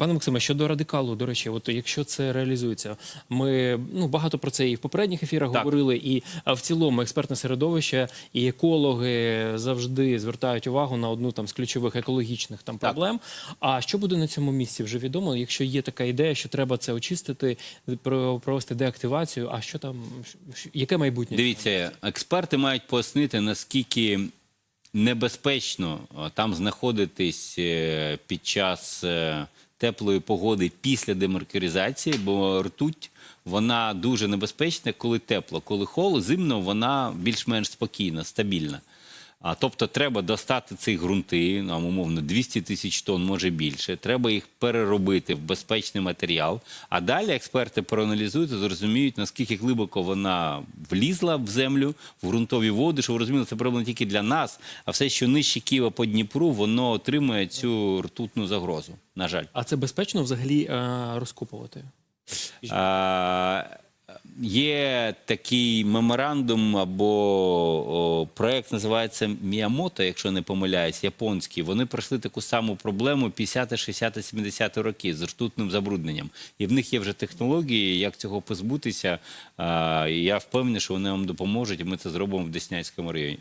Пане Максиме, щодо радикалу, до речі, от якщо це реалізується, ми ну багато про це і в попередніх ефірах Так. говорили, і в цілому експертне середовище і екологи завжди звертають увагу на одну там з ключових екологічних там Так. проблем. А що буде на цьому місці? Вже відомо, якщо є така ідея, що треба це очистити, про- провести деактивацію. А що там, яке майбутнє? Дивіться, експерти мають пояснити, наскільки небезпечно там знаходитись е, під час е, теплої погоди після демаркеризації, бо ртуть вона дуже небезпечна, коли тепло, коли холодно, зимно вона більш-менш спокійна, стабільна. А, тобто треба достати ці ґрунти, нам умовно 200 тисяч тонн, може більше. Треба їх переробити в безпечний матеріал. А далі експерти проаналізують і зрозуміють, наскільки глибоко вона влізла в землю, в ґрунтові води. Що ви розуміли, це проблема тільки для нас, а все, що нижче Києва по Дніпру, воно отримує цю ртутну загрозу. На жаль. А це безпечно взагалі е, розкопувати? А, Є такий меморандум або проект називається Міямото, якщо не помиляюсь, японський. Вони пройшли таку саму проблему 50, 60, 70 роки з ртутним забрудненням. І в них є вже технології, як цього позбутися. Я впевнений, що вони вам допоможуть, і ми це зробимо в Деснянському районі.